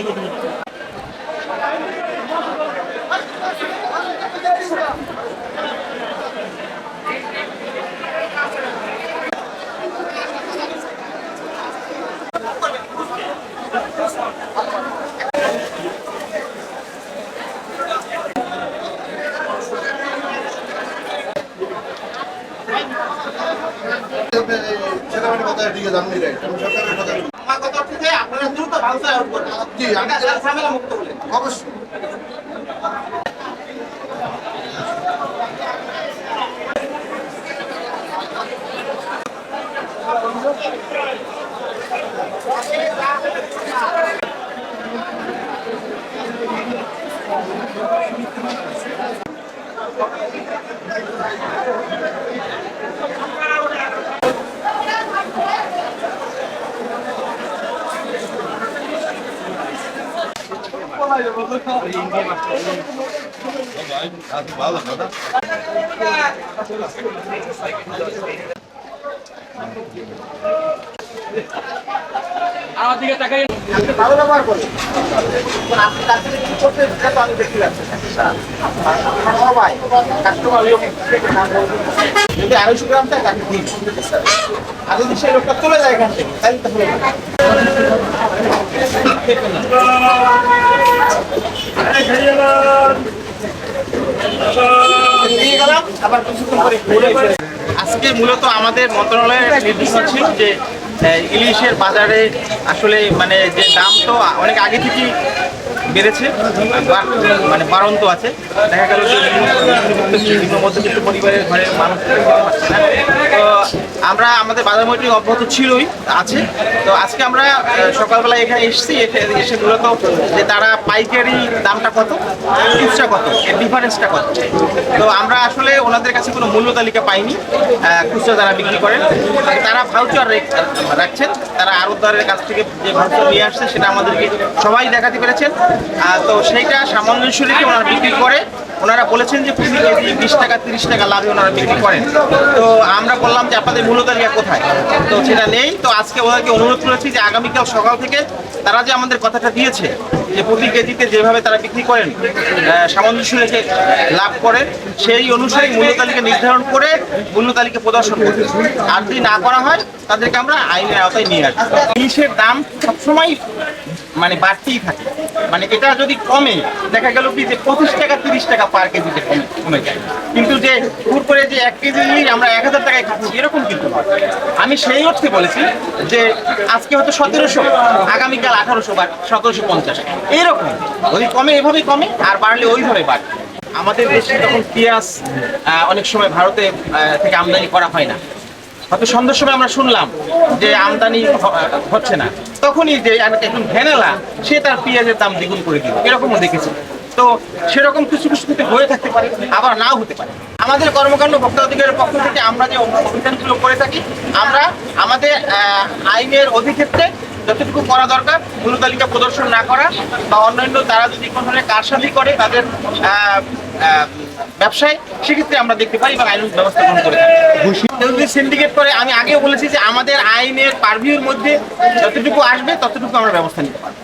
Thank you. সেনাবাহিনী কথা দিকে জাননি রে। সরকারের কথা আমার কথা হচ্ছে আমি- মুক্ত বলে অবশ্যই। ভালো ব্যবহার করে আপনি তার থেকে কি করতে কাস্টমার যদি আড়াইশো গ্রাম চাই তাকে দিন আর যদি লোকটা চলে যায় এখান থেকে তাহলে তো আজকে মূলত আমাদের মন্ত্রণালয়ের নির্দেশনা ছিল যে ইলিশের বাজারে আসলে মানে যে দাম তো অনেক আগে থেকেই বেড়েছে মানে বাড়ন্ত আছে। দেখা গেল যে আমরা আমাদের বাজার মজুরি অব্যাহত ছিলই, আছে। তো আজকে আমরা সকালবেলা এখানে এসেছি এসে মূলত যে তারা পাইকারি দামটা কত খুচরা কত, এর ডিফারেন্সটা কত। তো আমরা আসলে ওনাদের কাছে কোনো মূল্য তালিকা পাইনি খুচরা যারা বিক্রি করেন। তারা ভাউচার রাখছেন, তারা আড়তদারের কাছ থেকে যে ভাউচার নিয়ে আসছে, সেটা আমাদেরকে সবাই দেখাতে পেরেছেন। তো সেইটা সামঞ্জস্য রেখে ওনারা বিক্রি করে ওনারা বলেছেন যে প্রতি কেজি, বিশ টাকা, তিরিশ টাকা লাভে ওনারা বিক্রি করেন। তো আমরা বললাম যে আপনাদের মূল্য তালিকা কোথায়? তো সেটা নেই। তো আজকে ওদেরকে অনুরোধ করেছি যে আগামীকাল সকাল থেকে তারা যে আমাদের কথাটা দিয়েছে, যে প্রতি কেজিতে যেভাবে তারা বিক্রি করেন সামঞ্জস্য রেখে লাভ করেন সেই অনুসারে মূল্য তালিকা নির্ধারণ করে মূল্য তালিকা প্রদর্শন করবে। আর যদি না করা হয়, তাদেরকে আমরা আইনের আওতায় নিয়ে আসব। ইলিশের দাম সবসময় মানে বাড়তেই থাকে। মানে এটা যদি কমে, দেখা গেল কি যে পঁচিশ টাকা, তিরিশ টাকা পার কেজিতে কমে কমে যায়। কিন্তু যে পুর করে যে এক কেজি আমরা এক হাজার টাকায় খাচ্ছি, এরকম কিন্তু নয়। আমি সেই অর্থে বলেছি যে আজকে হয়তো সতেরোশো, আগামীকাল আঠারোশো বা সতেরোশো পঞ্চাশ। এইরকম যদি কমে, এভাবেই কমে, আর বাড়লে ওইভাবে বাড়বে। আমাদের দেশে তখন পেঁয়াজ অনেক সময় ভারতে থেকে আমদানি করা হয় না। হয়তো সন্ধ্যার সময় আমরা শুনলাম যে আমদানি হচ্ছে না। তখনই যে একজন ভ্যানেলা, সে তার পেঁয়াজের দাম দ্বিগুণ করে দিল। এরকমও দেখেছি। তো সেরকম কিছু কিছু ক্ষেত্রে হয়ে থাকতে পারে, আবার নাও হতে পারে। আমাদের কর্মকাণ্ড ভোক্তা অধিকারের পক্ষ থেকে আমরা যে অভিযানগুলো করে থাকি, আমরা আমাদের আইনের অধিক্ষেত্রে যতটুকু করা দরকার মূল্য তালিকা প্রদর্শন না করা বা অন্যান্য তারা যদি কোনো ধরনের কারসাজি করে তাদের ব্যবসায়, সেক্ষেত্রে আমরা দেখতে পাই এবং আইন ব্যবস্থা গ্রহণ করে থাকি। সিন্ডিকেট করে আমি আগেও বলেছি যে আমাদের আইনের পারভিউর মধ্যে যতটুকু আসবে ততটুকু আমরা ব্যবস্থা নিতে পারব।